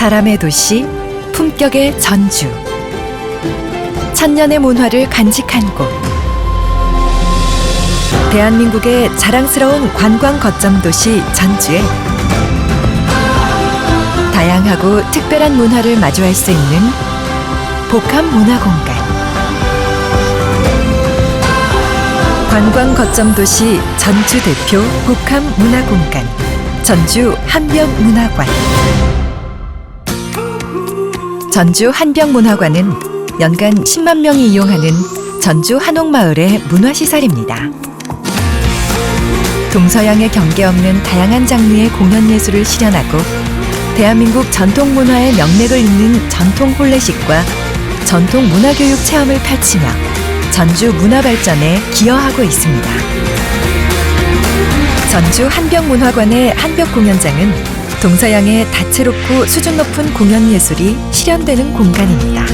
사람의 도시, 품격의 전주. 천년의 문화를 간직한 곳. 대한민국의 자랑스러운 관광 거점 도시 전주에 다양하고 특별한 문화를 마주할 수 있는 복합 문화 공간. 관광 거점 도시 전주 대표 복합 문화 공간. 전주 한병문화관. 전주 한병문화관은 연간 10만 명이 이용하는 전주 한옥마을의 문화시설입니다. 동서양의 경계 없는 다양한 장르의 공연 예술을 실현하고 대한민국 전통 문화의 명맥을 잇는 전통 혼례식과 전통 문화교육 체험을 펼치며 전주 문화 발전에 기여하고 있습니다. 전주 한벽문화관의 한벽 공연장은 동서양의 다채롭고 수준 높은 공연 예술이 실현되는 공간입니다.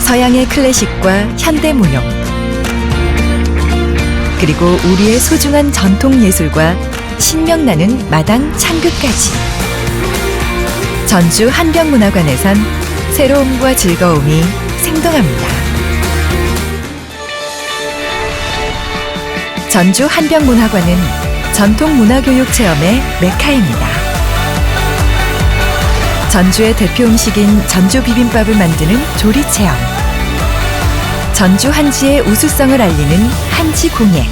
서양의 클래식과 현대 무용, 그리고 우리의 소중한 전통 예술과 신명나는 마당 창극까지. 전주 한병문화관에선 새로움과 즐거움이 생동합니다. 전주 한병문화관은 전통 문화교육 체험의 메카입니다. 전주의 대표 음식인 전주 비빔밥을 만드는 조리 체험. 전주 한지의 우수성을 알리는 한지 공예.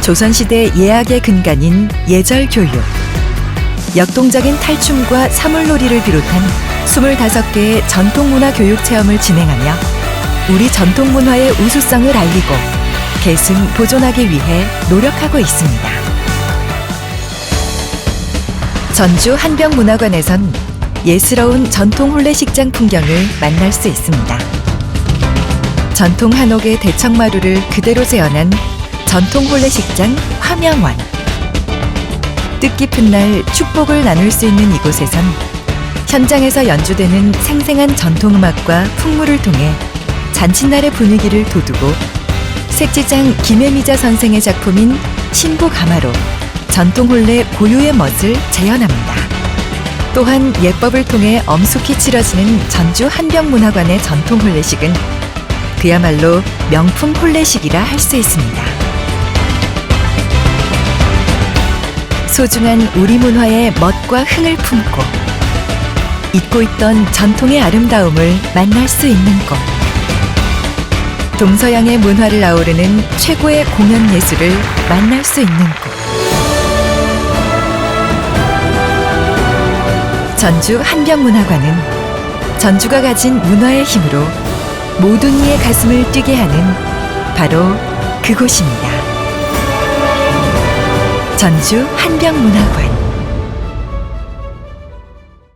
조선시대 예학의 근간인 예절 교육. 역동적인 탈춤과 사물놀이를 비롯한 25개의 전통문화 교육 체험을 진행하며 우리 전통문화의 우수성을 알리고 계승 보존하기 위해 노력하고 있습니다. 전주 한병문화관에선 예스러운 전통 혼례식장 풍경을 만날 수 있습니다. 전통 한옥의 대청마루를 그대로 재현한 전통 혼례식장 화명원. 뜻깊은 날 축복을 나눌 수 있는 이곳에선 현장에서 연주되는 생생한 전통음악과 풍물을 통해 잔칫날의 분위기를 돋우고 색지장 김혜미자 선생의 작품인 신부 가마로 전통 혼례 고유의 멋을 재현합니다. 또한 예법을 통해 엄숙히 치러지는 전주 한병문화관의 전통 혼례식은 그야말로 명품 혼례식이라 할 수 있습니다. 소중한 우리 문화의 멋과 흥을 품고 잊고 있던 전통의 아름다움을 만날 수 있는 곳. 동서양의 문화를 아우르는 최고의 공연 예술을 만날 수 있는 곳. 전주 한병문화관은 전주가 가진 문화의 힘으로 모든 이의 가슴을 뛰게 하는 바로 그곳입니다. 전주 한병문화관